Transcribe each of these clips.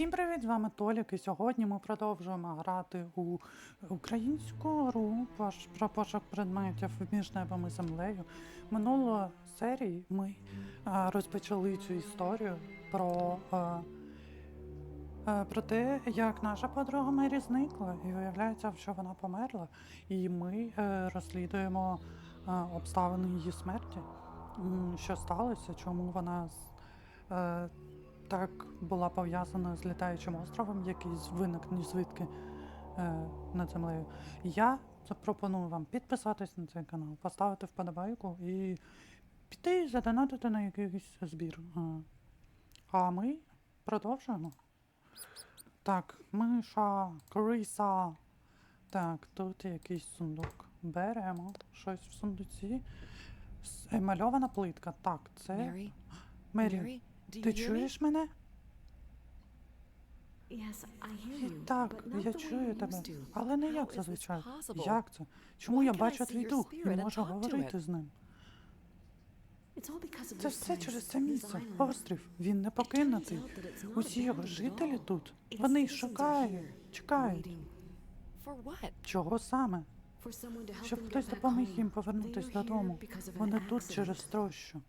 Всім привіт! З вами Толік, і сьогодні ми продовжуємо грати у українську гру про пошук предметів між небом і землею. Минулої серії ми розпочали цю історію про, про те, як наша подруга Мері зникла, і виявляється, що вона померла. І ми е, розслідуємо обставини її смерті, що сталося, чому вона е, так була пов'язана з літаючим островом, який виник ні звідки е, над землею. Я запропоную вам підписатись на цей канал, поставити вподобайку і піти задонатити на якийсь збір. А ми продовжуємо. Так, миша, криса. Так, тут якийсь сундук. Беремо щось в сундуці. Емальована плитка. Так, це. Мері? Do ти чуєш мене? Так, я чую тебе, але не як зазвичай. Як це? Чому я бачу твій дух і and можу говорити з ним? Це все через це місце, острів. Він не покинутий. Усі його жителі тут. Вони шукають, чекають. Чого саме? Щоб хтось допоміг їм are додому. Вони тут через трощу.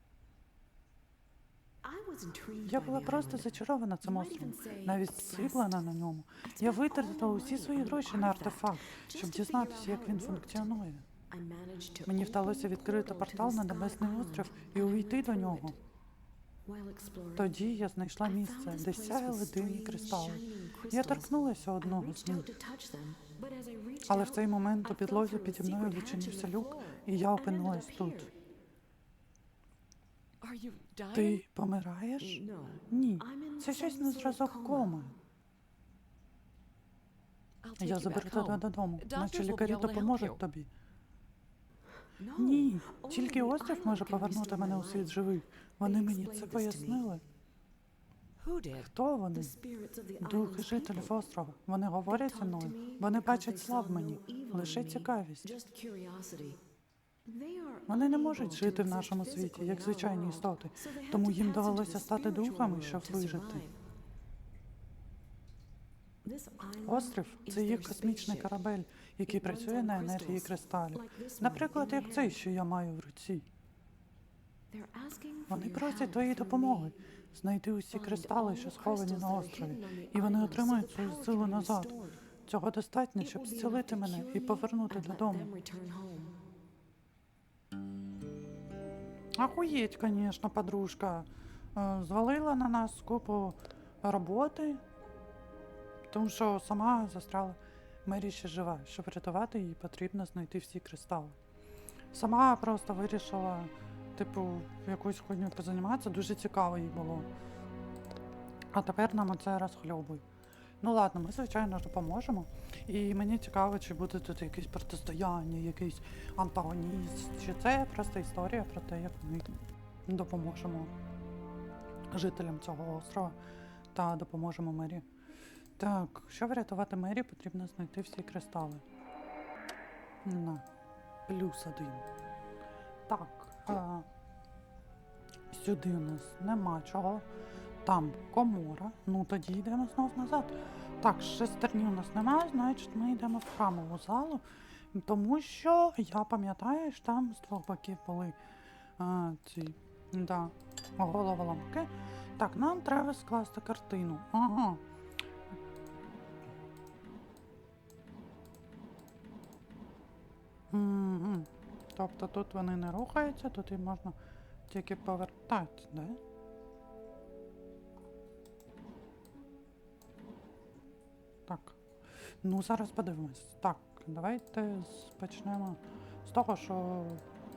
Я була просто зачарована цим островом, навіть посиплена на ньому. Я витратила усі свої гроші на артефакт, щоб дізнатися, як він функціонує. Мені вдалося відкрити портал на Небесний острів і увійти до нього. Тоді я знайшла місце, де сяяли дивні кристали. Я торкнулася одного з них, але в цей момент у підлозі піді мною відчинився люк, і я опинилась тут. Ти помираєш? Ні, це щось на зразок коми. Я заберу тебе додому, наче лікарі допоможуть тобі. Ні, тільки острів може повернути мене у світ живих. Вони мені це пояснили. Хто вони? Духи жителів острова. Вони говорять зі мною. Вони бачать they слав мені, лише цікавість. Вони не можуть жити в нашому світі, як звичайні істоти, тому їм довелося стати духами, щоб вижити. Острів це their космічний корабель, який працює на енергії кристалів. Наприклад, як цей, що я маю в руці. Вони просять твоєї допомоги знайти усі кристали, що сховані на острові, і вони отримають свою силу назад. Цього достатньо, щоб зцілити мене і повернути додому. Охуєть, звісно, подружка. Е, Звалила на нас купу роботи, тому що сама застряла. Мері ще жива. Щоб врятувати її, потрібно знайти всі кристали. Сама просто вирішила, типу, якусь хуйню позаніматися, дуже цікаво їй було. А тепер нам оце розхльобуй. Ну ладно, ми, звичайно, допоможемо. І мені цікаво, чи буде тут якесь протистояння, якийсь антагоніст, чи це просто історія про те, як ми допоможемо жителям цього острова та допоможемо мері. Так, щоб врятувати мері, потрібно знайти всі кристали. На. Плюс один. Так. А, сюди у нас нема чого. Там комора. Ну тоді йдемо знов назад. Так, шестерні у нас немає, значить ми йдемо в храмову залу, тому що я пам'ятаю, що там з двох боків були а, ці да, головоломки. Так, нам треба скласти картину. Ага. Тобто тут вони не рухаються, тут їм можна тільки повертати, да? Так. Ну, зараз подивимось. Так, давайте почнемо з того, що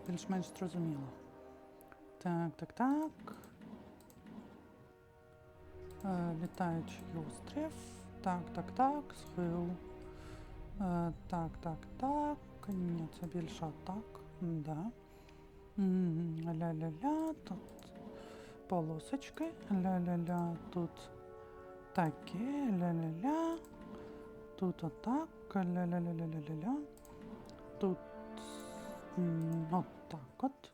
більш-менш зрозуміло. Так, так, так. Е, літаючий острів. Так, так, так, схил. Е, так, так, так. Ні, це більше так. Да. Ля-ля-ля, тут полосочки. Ля-ля-ля, тут таке, ля-ля-ля. Тут отак, ля-ля-ля-ля-ля-ля-ля. Тут от.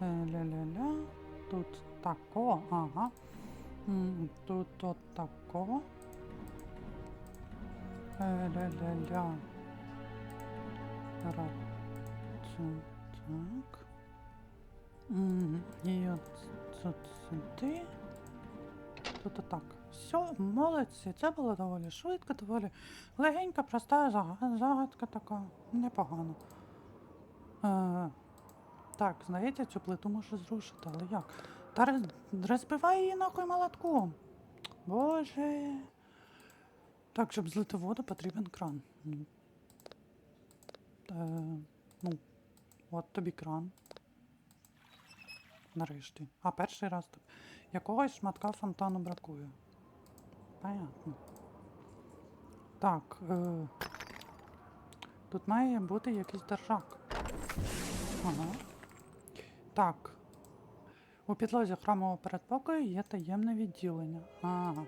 Е, Ля-ля-ля. Тут тако, ага. Тут от тако. Е, Ля-ля-ля. Так. І от сюди. Тут отак. Все, молодці. Це було доволі швидко, доволі легенька, проста загадка така. Непогано. Е, так, знаєте, цю плиту можу зрушити, але як? Та розбивай її нахуй молотком. Боже. Так, щоб злити воду, потрібен кран. Ну. Е, ну, от тобі кран. Нарешті. А перший раз. Якогось шматка фонтану бракує. Понятно. Так. Е, тут має бути якийсь держак. Ага. Так. У підлозі храмового передпокою є таємне відділення. Ага.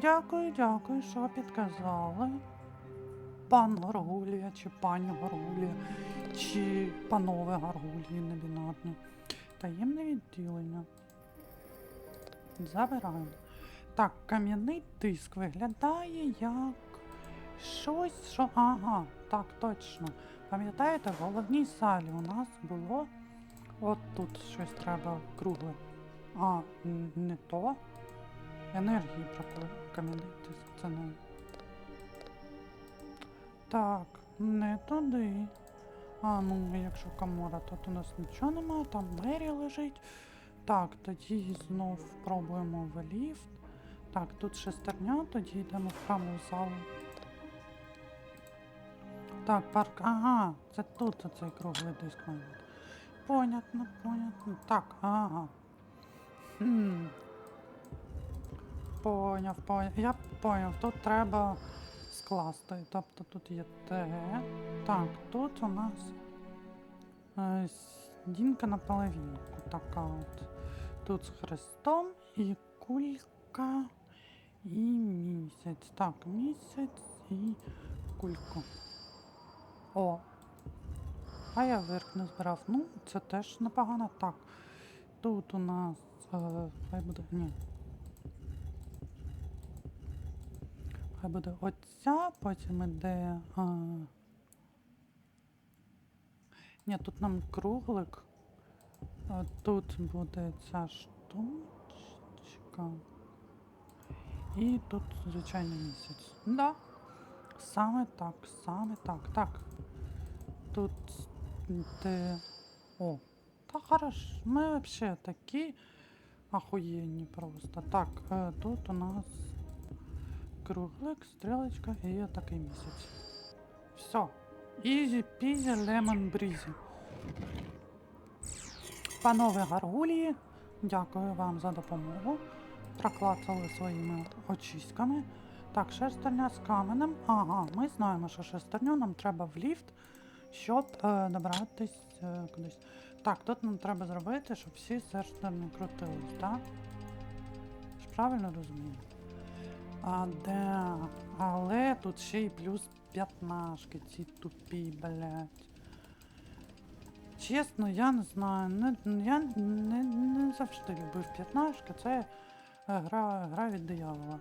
Дякую, дякую, що підказали. Пан Гаргулія, чи пані Гаргулія, чи панове Гаргулії небінарні. Таємне відділення. Забираємо. Так, кам'яний тиск виглядає як щось, що. Ага, так, точно. Пам'ятаєте, в головній залі у нас було. От тут щось треба кругле. А, не то. Енергії бракує. Кам'яний тиск, це не. Так, не туди. А, ну, якщо камора, то тут у нас нічого немає, там Мері лежить. Так, тоді знов пробуємо в ліфт. Так, тут шестерня, тоді йдемо в храмову залу. Так, парк. Ага, це тут оцей круглий диск. Понятно, понятно. Так, ага. Хм. Поняв, поняв. Я поняв, тут треба скласти. Тобто тут є те. Так, тут у нас е, стінка на половинку. Така от. Тут з хрестом і кулька і місяць. Так, місяць і кульку. О. А я вирк не збирав. Ну, це теж непогано. Так. Тут у нас. Е, хай буде. Ні. Хай буде оця, потім іде. А... Ні, тут нам круглик. Тут буде ця штучка. І тут звичайний місяць. Да. Саме так, саме так. Так. Тут де. О, та хорош. Ми взагалі такі охуєнні просто. Так, е, тут у нас круглик, стрілочка і такий місяць. Все. Ізі пізі лемон брізі. Панове гаргулії, дякую вам за допомогу. Проклацали своїми очиськами. Так, шестерня з каменем. Ага, ми знаємо, що шестерню нам треба в ліфт, щоб е, добратись е, кудись. Так, тут нам треба зробити, щоб всі шестерні крутились, так? Ж правильно розумію? А де? Але тут ще й плюс п'ятнашки, ці тупі, блядь. Чесно, я не знаю. Не, я не, не завжди любив п'ятнашки. Це гра, гра від диявола.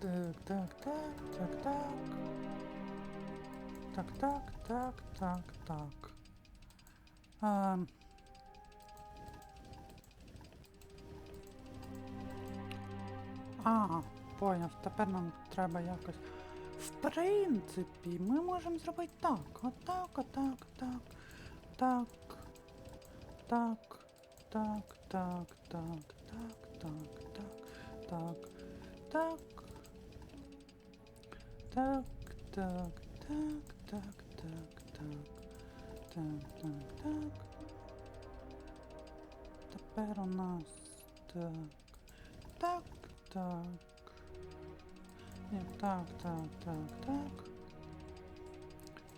Так, так, так, так, так. Так, так, так, так, так. А, поняв, тепер нам треба якось. В принципі, ми можемо зробити так. Отак, отак, так. Так. Так. Так, так, так, так, так, так, так, так. Так, так, так, так, так, так. Так, так, так. Тепер у нас так. Так, так. Ні, так, так, так, так.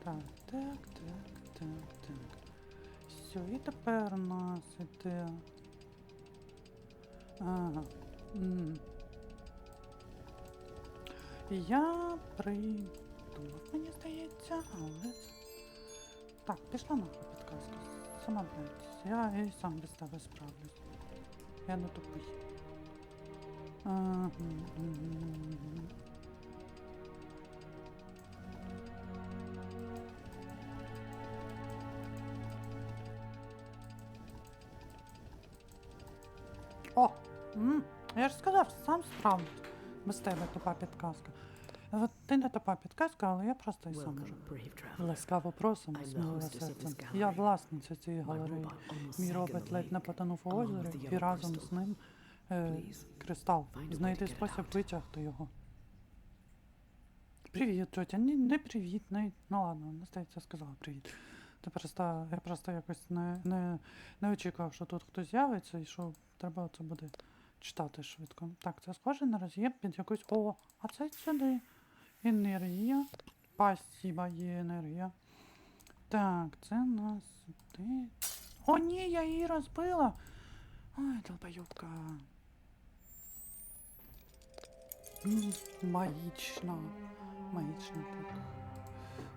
Так, так, так, так, так. І тепер у нас іде. Ага. Я придумав, мені здається, але. Так, пішла нахуй підказка. Сама блядь. Я і сам без тебе справлюсь. Я не тупий. Ага. О! м, Я ж сказав, сам справлюсь. Без тебе тупа підказка. От ти не тупа підказка, але я просто і сам можу. Ласкаво просимо, I'm the сміливе hostess of серце. this Я власниця цієї галереї. Мій робот ледь не потонув у озері, і разом з ним е, кристал. Знайти спосіб витягти його. Привіт, тетя. Ні, не привіт, не. Ну ладно, не здається, сказала привіт. Ти просто, я просто якось не, не, не очікував, що тут хтось з'явиться і що треба це буде читати швидко. Так, це схоже на роз'єм під якусь. О, а це сюди. Енергія. Спасибо, є енергія. Так, це нас сюди. О, ні, я її розбила. Ой, долбоюбка. Магічно. Магічно так.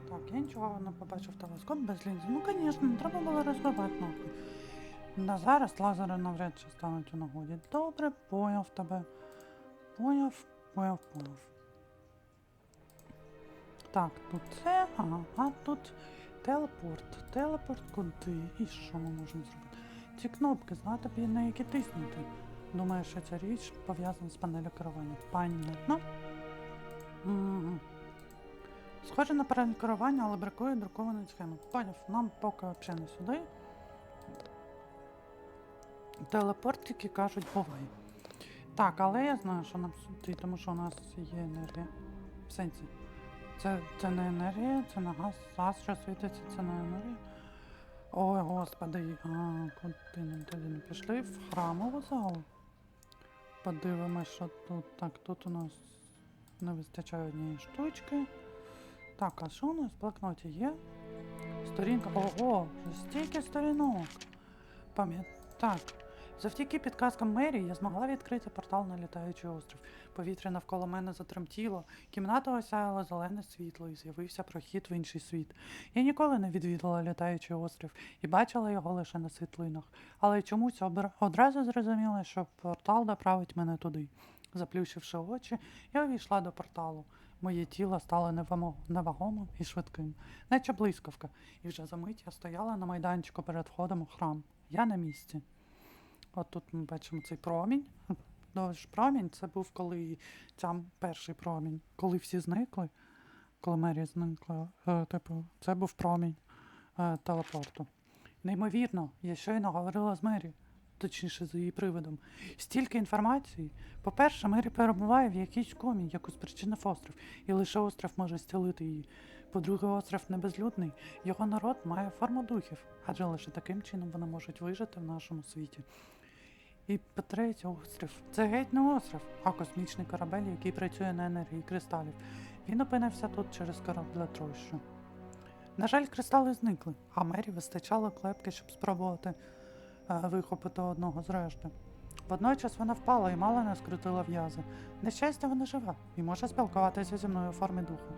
Так, я нічого не побачив телескоп без лінзи. Ну, звісно, треба було розбивати нахуй. На зараз лазери навряд чи стануть у нагоді. Добре, поняв тебе. Поняв, поняв, поняв. Так, тут це, ага, а тут телепорт. Телепорт куди? І що ми можемо зробити? Ці кнопки, знати б на які тиснути. Думаю, що ця річ пов'язана з панелю керування. Понятно. Схоже на панель керування, але бракує друкованої схеми. Поняв, нам поки взагалі не сюди. Телепортики кажуть, бувай. Так, але я знаю, що нам сюди, тому що у нас є енергія. В сенсі. Це, це не енергія, це не газ, газ, що світиться, це не енергія. Ой, господи, а куди нам тоді не пішли? В храмову залу. Подивимось, що тут. Так, тут у нас не вистачає однієї штучки. Так, а що у нас в блокноті є? Сторінка. Ого, стільки сторінок. Пам'ят... Так. Завдяки підказкам Мері я змогла відкрити портал на літаючий острів. Повітря навколо мене затремтіло, кімната осяяла зелене світло і з'явився прохід в інший світ. Я ніколи не відвідала літаючий острів і бачила його лише на світлинах, але чомусь одразу зрозуміла, що портал доправить мене туди. Заплющивши очі, я увійшла до порталу. Моє тіло стало невагомим і швидким, наче блискавка, і вже за мить я стояла на майданчику перед входом у храм. Я на місці. От тут ми бачимо цей промінь. Ну, ж промінь це був коли там перший промінь, коли всі зникли, коли Мері зникла. Е, типу, це був промінь е, телепорту. Неймовірно, я щойно говорила з Мері, точніше з її привидом. Стільки інформації. По-перше, Мері перебуває в якійсь комі, яку спричинив острів, і лише острів може зцілити її. По-друге, острів не безлюдний, його народ має форму духів, адже лише таким чином вони можуть вижити в нашому світі. І по-третє, острів це геть не острів, а космічний корабель, який працює на енергії кристалів. Він опинився тут через кораблетрощу. На жаль, кристали зникли, а Мері вистачало клепки, щоб спробувати е, вихопити одного з решти. Водночас вона впала і мало не скрутила в'язи. На щастя, вона жива і може спілкуватися зі мною у формі духу.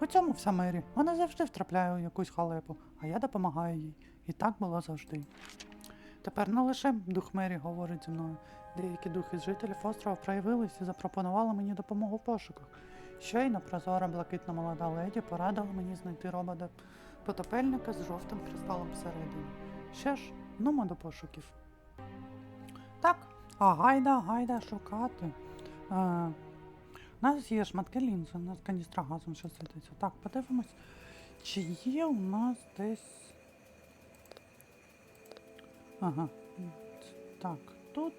У цьому вся Мері. Вона завжди втрапляє у якусь халепу, а я допомагаю їй. І так було завжди. Тепер не лише дух Мері говорить зі мною. Деякі духи жителів острова проявились і запропонували мені допомогу в пошуках. Щойно прозора блакитна молода леді порадила мені знайти робота потопельника з жовтим кристалом всередині. Що ж, нумо до пошуків. Так, а гайда, гайда шукати. Е, у нас є шматки лінзи, у нас каністра газом що світиться. Так, подивимось, чи є у нас десь. Ага. Так, тут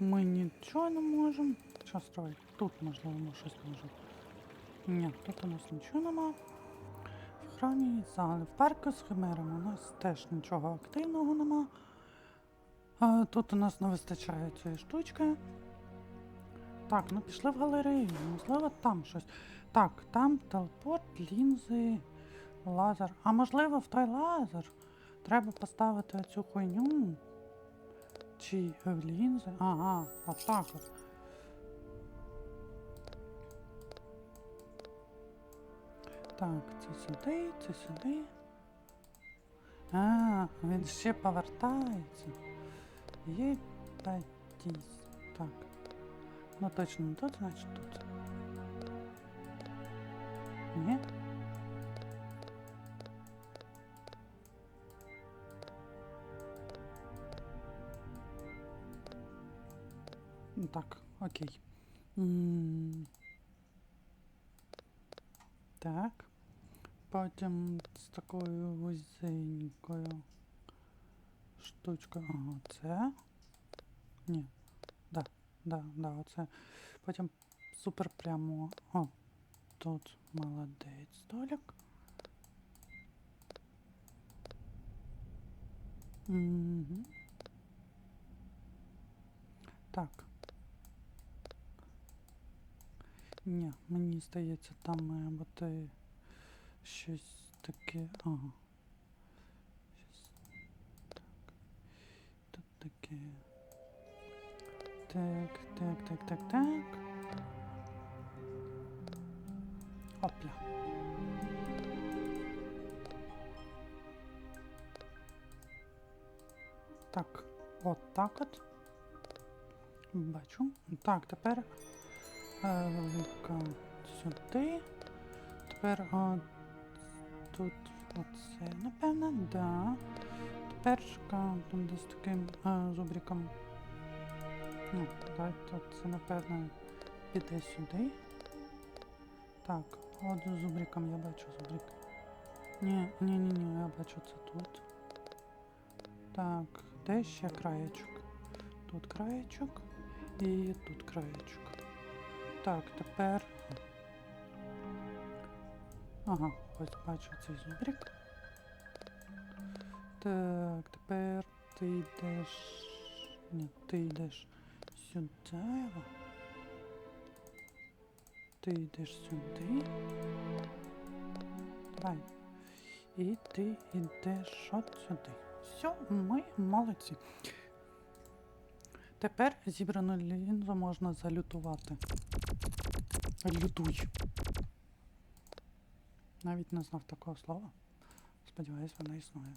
ми нічого не можемо. Що строїть? Тут можливо ми щось можемо. Ні, тут у нас нічого нема. В храмі і залі. В парку з химерами у нас теж нічого активного нема. А, тут у нас не вистачає цієї штучки. Так, ну пішли в галерею. Можливо, там щось. Так, там телепорт, лінзи, лазер. А можливо, в той лазер треба поставити цю хуйню. Чи в лінзи? Ага, отак от. Так, це сюди, це сюди. А, він ще повертається. Є Єпатіс. Так. Ну точно не тут, значить тут. Ні? Так, окей. М. Так. Потім з такою вузенькою штучкою. Ага, це. Ні. Да, да, да, оце. Потім супер прямо. О, тут молодець столик. Угу. Так. Ні, мені здається, там має бути щось таке. Ага. Щось так. Тут таке. Так, так, так, так, так. Опля. Так, от так от. Бачу. Так, тепер велика сюди. Тепер е, тут оце, напевно, да. Тепер е, там десь таким е, зубриком. Ну, давайте це, напевно, піде сюди. Так, от з зубриком я бачу зубрик. Ні, ні, ні, ні, я бачу це тут. Так, де ще краєчок? Тут краєчок і тут краєчок. Так, тепер. Ага, ось бачу цей зубрик. Так, тепер ти йдеш. Ні, ти йдеш сюди. Ти йдеш сюди. Давай. І ти йдеш от сюди. Все, ми молодці. Тепер зібрану лінзу можна залютувати. Лютуй. Навіть не знав такого слова. Сподіваюсь, вона існує.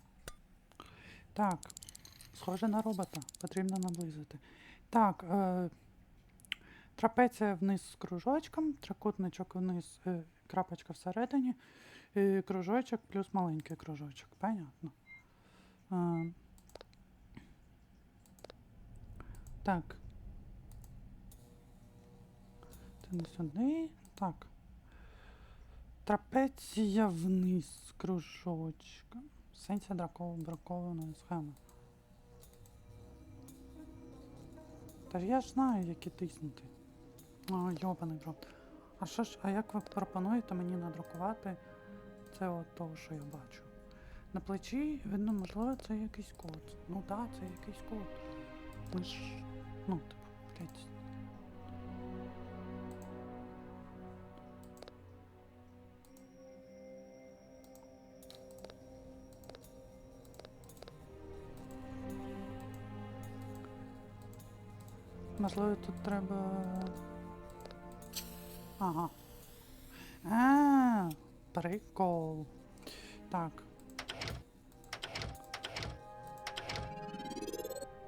Так. Схоже на робота. Потрібно наблизити. Так. Е, трапеція вниз з кружочком, трикутничок вниз, е, крапочка всередині, і кружочок плюс маленький кружочок. Понятно. Е, так. Це не сюди. Так. Трапеція вниз. В сенсі драково бракованої схеми. Та я ж знаю, які тиснути. О, йобаний рот. А що ж, а як ви пропонуєте мені надрукувати це от того, що я бачу? На плечі, видно, можливо, це якийсь код. Ну так, да, це якийсь код. Ми ж, ну, блядь. Можливо, тут треба. Ага. А, прикол. Так.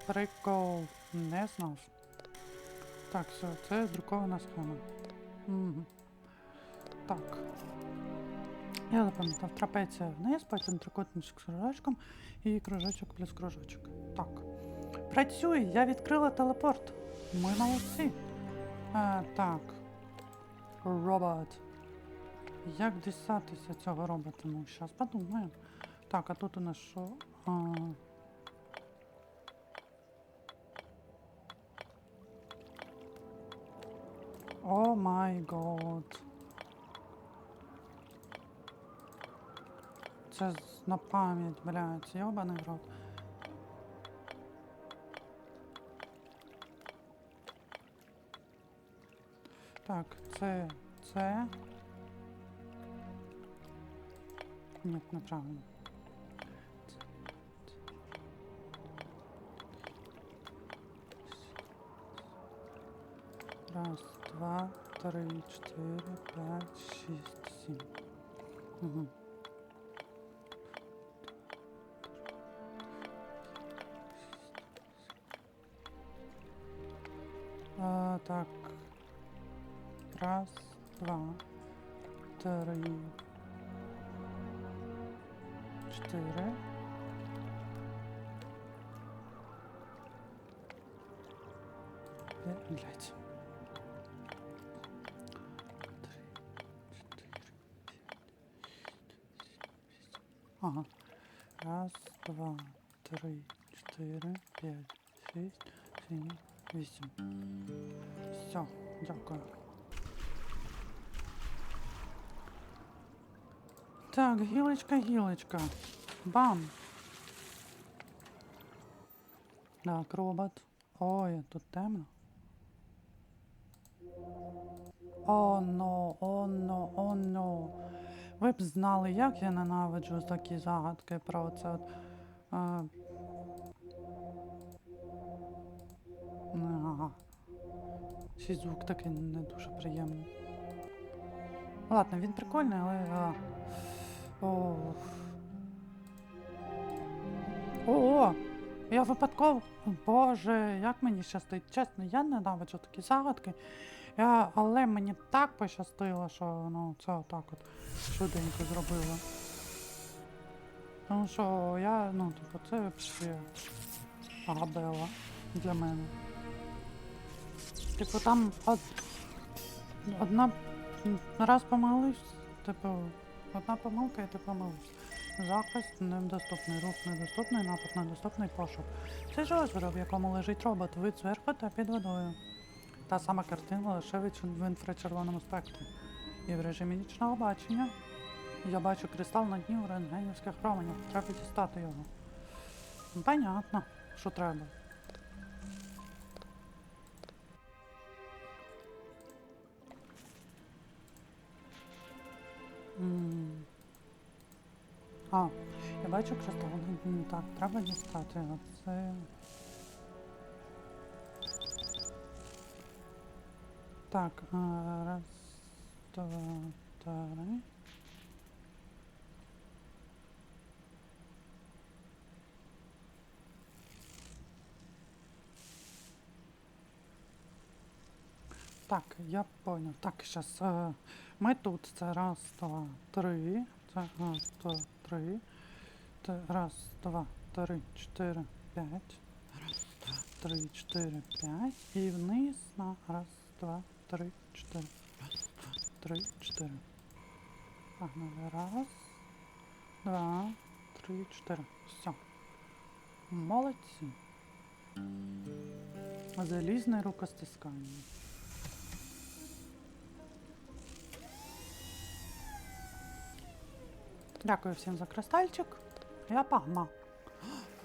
Прикол. Не знав. Так, все, це друкована схема. Угу. Так. Я запам'ятав трапеція вниз, потім трикутничок з кружочком і кружочок плюс кружочок. Так. Працює, я відкрила телепорт. Ми молодці. А, так. Робот. Як дістатися цього робота? Ну, зараз подумаємо. Так, а тут у нас що? А... О май год. Це на пам'ять, блядь, йобаний рот. Так, це, це. Ні, неправильно. Три, чотири, п'ять, шість, сім. Угу. А, так. Раз, два, три, чотири. П'ять, два, три, чотири, п'ять, шість, сім, вісім. Все, дякую. Так, гілочка, гілочка. Бам. Так, робот. Ой, тут темно. О, но, о, но, о, но. Ви б знали, як я ненавиджу такі загадки про це. А... Ага. Ще звук такий не дуже приємний. Ладно, він прикольний, але. А... О. О! Я випадково. Боже, як мені щастить. Чесно, я ненавиджу такі загадки. Я, але мені так пощастило, що ну, це отак от швиденько зробила. Тому що я, ну, типу, це взагалі габела для мене. Типу там од... одна раз помилився, типу, одна помилка і ти помилився. Захист недоступний, рух недоступний, напад недоступний, пошук. Це ж озеро, в якому лежить робот, вид зверху та під водою. Та сама картина лише в інфрачервоному спектрі. І в режимі нічного бачення я бачу кристал на дні у рентгенівських променях. Треба дістати його. Ну, Понятно, що треба. А, я бачу кристал. М, Так, треба дістати. Оце. Так, раз, два, три. Так, я понял. Так, сейчас ми тут. Це раз, два, три. Це раз, два, три. Це раз, два, три, чотири, п'ять. Раз, два, три, чотири, п'ять. І вниз на раз, два, три, чотири. Раз, два, три, чотири. Погнали. Раз, два, три, чотири. Все. Молодці. Залізне рукостискання. Дякую всім за кристальчик. Я пагма.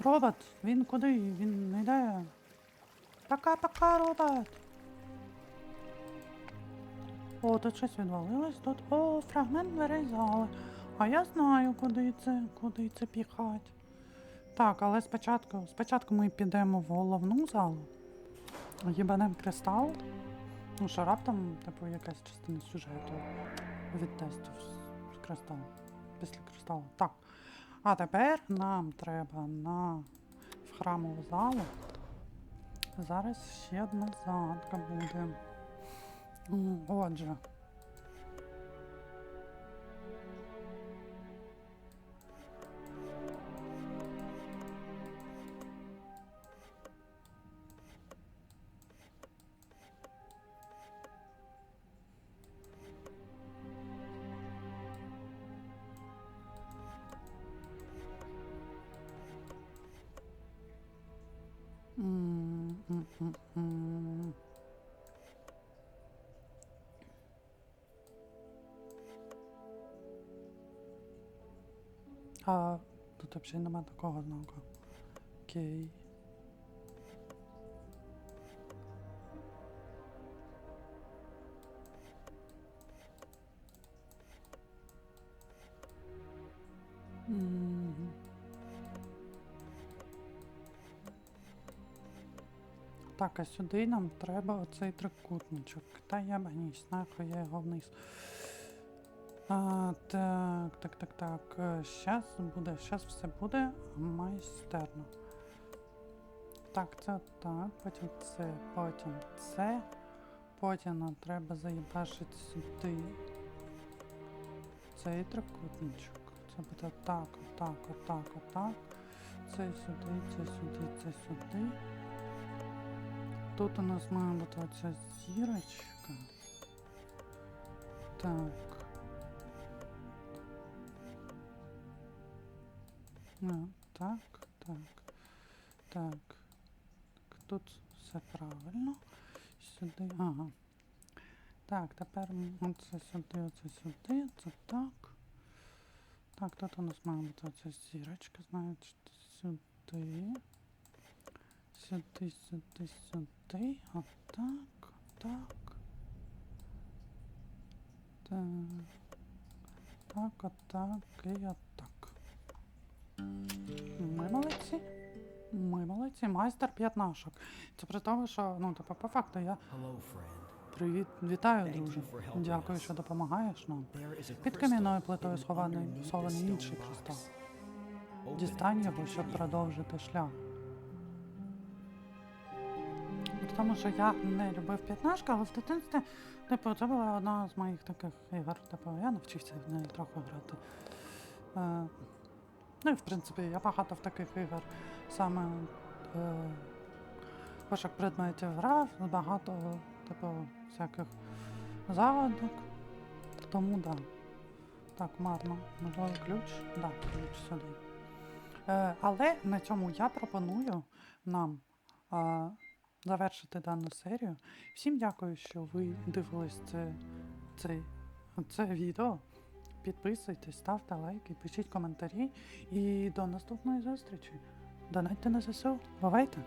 Робот, він куди? Він не йде. Пока-пока, робот. О, тут щось відвалилось. Тут. О, фрагмент дверей зали. А я знаю, куди це, куди це піхать. Так, але спочатку, спочатку ми підемо в головну залу. Їбанем кристал. Ну, що раптом, типу, якась частина сюжету від тестів з, кристалом. Після кристалу. Так. А тепер нам треба на в храмову залу. Зараз ще одна загадка буде. Отже. А тут взагалі нема такого знаку. Окей. Так, а сюди нам треба оцей трикутничок. Та я банісь, нахуй я його вниз. А, так, так, так, так. Щас буде, щас все буде майстерно. Так, це так, потім це, потім це. Потім нам треба заїбашити сюди. Цей трикутничок. Це буде так, отак, отак, отак. Це сюди, це сюди, це сюди. Тут у нас має бути оця зірочка. Так. Ну, так, так, так. Тут все правильно. Сюди, ага. Так, тепер оце сюди, оце сюди, це так. Так, тут у нас має бути оця зірочка, значить, сюди. Сюди, сюди, сюди. Отак, отак. Так. Так, отак і отак. Ми молодці. Ми молодці. Майстер п'ятнашок. Це при тому, що, ну, типу, по факту я привіт, вітаю, друже. Дякую, що допомагаєш нам. Під кам'яною плитою схований, схований інший кристал. Дістань його, щоб продовжити шлях. Тому що я не любив п'ятнашки, але в дитинстві, типу, це була одна з моїх таких ігор. Типу, я навчився в неї трохи грати. Ну і в принципі, я багато в таких ігор саме е, предметів грав, багато, типу, всяких загадок. Тому да. Так, марно. Можливо, ключ? Да, ключ сюди. Е, але на цьому я пропоную нам е, завершити дану серію. Всім дякую, що ви дивились це, це, це відео. Підписуйтесь, ставте лайки, пишіть коментарі. І до наступної зустрічі. Донатьте на ЗСУ. Бувайте!